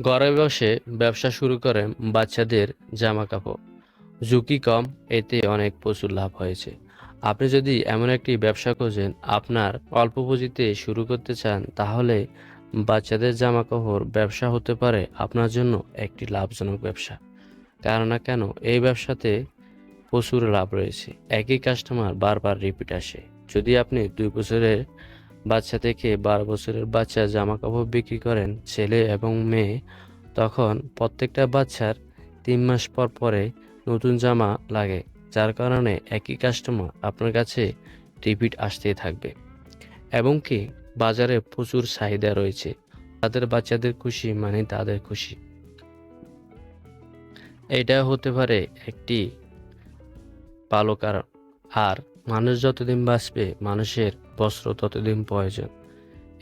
ঘরে বসে ব্যবসা শুরু করেন বাচ্চাদের জামা কাপড় ঝুঁকি কম, এতে অনেক প্রচুর লাভ হয়েছে। আপনি যদি এমন একটি ব্যবসা খোঁজেন, আপনার অল্প পুঁজিতে শুরু করতে চান, তাহলে বাচ্চাদের জামা কাপড় ব্যবসা হতে পারে আপনার জন্য একটি লাভজনক ব্যবসা। কারণ না কেন, এই ব্যবসাতে প্রচুর লাভ রয়েছে। একই কাস্টমার বারবার রিপিট আসে। যদি আপনি দুই বছরের বাচ্চা থেকে বারো বছরের বাচ্চা জামা কাপড় বিক্রি করেন ছেলে এবং মেয়ে। তখন প্রত্যেকটা বাচ্চার তিন মাস পর পরে নতুন জামা লাগে, যার কারণে একই কাস্টমার আপনার কাছে রিপিট আসতেই থাকবে। এবং কি, বাজারে প্রচুর চাহিদা রয়েছে। তাদের বাচ্চাদের খুশি মানে তাদের খুশি। এটা হতে পারে একটি ভালো কারণ। আর মানুষ যতদিন বাঁচবে, মানুষের বস্ত্র ততদিন প্রয়োজন।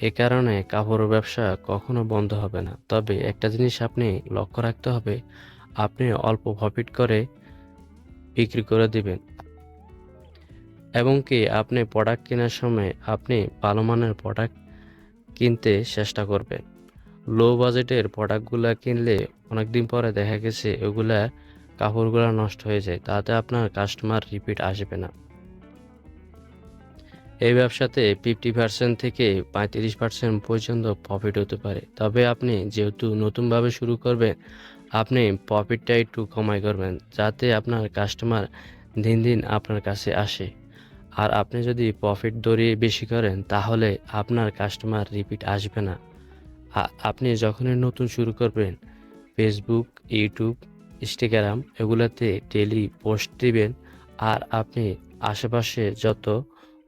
এ কারণে কাপড় ব্যবসা কখনো বন্ধ হবে না। তবে একটা জিনিস আপনি লক্ষ্য রাখতে হবে, আপনি অল্প প্রফিট করে বিক্রি করে দিবেন। এবং কি আপনি প্রোডাক্ট কেনার সময় আপনি ভালো মানের প্রোডাক্ট কিনতে চেষ্টা করবেন। লো বাজেটের প্রোডাক্টগুলো কিনলে অনেকদিন পরে দেখা গেছে, ওগুলা কাপড়গুলো নষ্ট হয়ে যায়, তাতে আপনার কাস্টমার রিপিট আসবে না। এই ব্যবসাতে ফিফটি পার্সেন্ট থেকে পঁয়ত্রিশ পার্সেন্ট পর্যন্ত প্রফিট হতে পারে। তবে আপনি যেহেতু নতুনভাবে শুরু করবেন, আপনি প্রফিটটা একটু কমাই করবেন, যাতে আপনার কাস্টমার দিন দিন আপনার কাছে আসে। আর আপনি যদি প্রফিট দরিয়ে বেশি করেন, তাহলে আপনার কাস্টমার রিপিট আসবে না। আপনি যখনই নতুন শুরু করবেন ফেসবুক ইউটিউব ইনস্টাগ্রাম এগুলোতে ডেলি পোস্ট দিবেন। আর আপনি আশেপাশে যত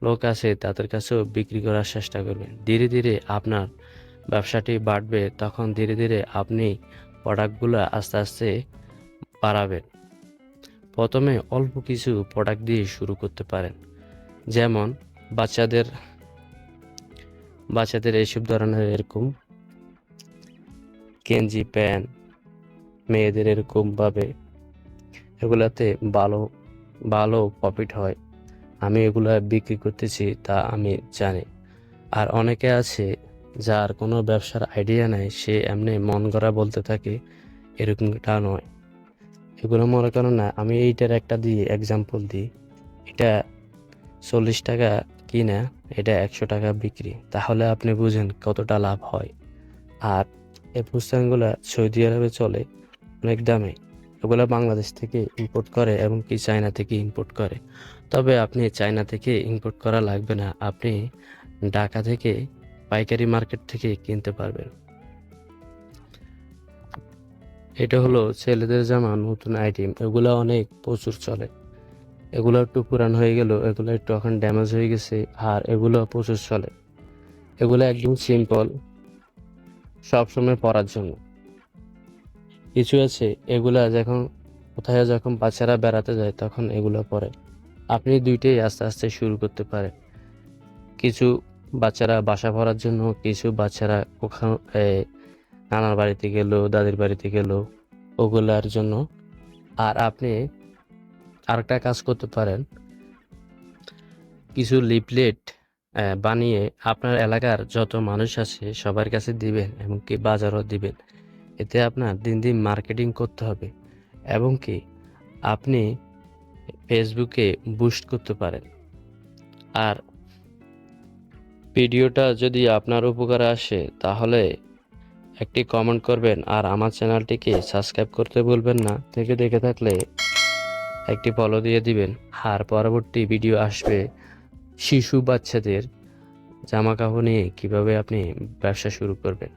লোক আছে, তাদের কাছেও বিক্রি করার চেষ্টা করবেন। ধীরে ধীরে আপনার ব্যবসাটি বাড়বে, তখন ধীরে ধীরে আপনি প্রোডাক্টগুলো আস্তে আস্তে বাড়াবেন। প্রথমে অল্প কিছু প্রোডাক্ট দিয়ে শুরু করতে পারেন। যেমন বাচ্চাদের বাচ্চাদের এইসব ধরনের এরকম গেঞ্জি প্যান্ট মেয়েদের এরকমভাবে। এগুলাতে ভালো ভালো প্রফিট হয়। আমি এগুলো বিক্রি করতেছি তা আমি জানি। আর অনেকে আছে যার কোনো ব্যবসার আইডিয়া নাই, সে এমনি মন গড়া বলতে থাকে, এরকমটা নয়। এগুলো মনে করো না, আমি এইটার একটা দিয়ে এক্সাম্পল দিই। এটা চল্লিশ টাকা কিনা, এটা একশো টাকা বিক্রি। তাহলে আপনি বুঝেন কতটা লাভ হয়। আর এই পুস্তানগুলো সৌদি আরবে চলে, অনেক দামে। এগুলো বাংলাদেশ থেকে ইম্পোর্ট করে এবং কি চায়না থেকে ইম্পোর্ট করে। তবে আপনি চায়না থেকে ইম্পোর্ট করা লাগবে না, আপনি ঢাকা থেকে পাইকারি মার্কেট থেকে কিনতে পারবেন। এটা হলো ছেলেদের জামা, নতুন আইটেম এগুলো অনেক প্রচুর চলে। এগুলো একটু পুরান হয়ে গেল, এগুলো একটু এখন ড্যামেজ হয়ে গেছে, আর এগুলো প্রচুর চলে। এগুলো একদম সিম্পল সবসময় পরার জন্য। কিছু আছে, এগুলা যখন, কোথায় যখন বাচ্চারা বেড়াতে যায়, তখন এগুলো পরে। আপনি দুইটাই আস্তে আস্তে শুরু করতে পারেন। কিছু বাচ্চারা বাসা ভরার জন্য, কিছু বাচ্চারা ওখানে নানার বাড়িতে গেল, দাদির বাড়িতে গেল, ওগুলার জন্য। আর আপনি আরেকটা কাজ করতে পারেন। কিছু লিফলেট বানিয়ে আপনার এলাকার যত মানুষ আছে, সবার কাছে দিবেন এমনকি বাজারও দিবেন। এতে আপনার দিন দিন মার্কেটিং করতে হবে এবং কি আপনি ফেসবুকে বুস্ট করতে পারেন। আর ভিডিওটা যদি আপনার উপকারে আসে তাহলে একটি কমেন্ট করবেন আর আমার চ্যানেলটিকে সাবস্ক্রাইব করতে ভুলবেন না। থেকে দেখে থাকলে একটি ফলো দিয়ে দিবেন। আর পরবর্তী ভিডিও আসবে শিশু বাচ্চাদের জামা কাপড় নিয়ে কীভাবে আপনি ব্যবসা শুরু করবেন।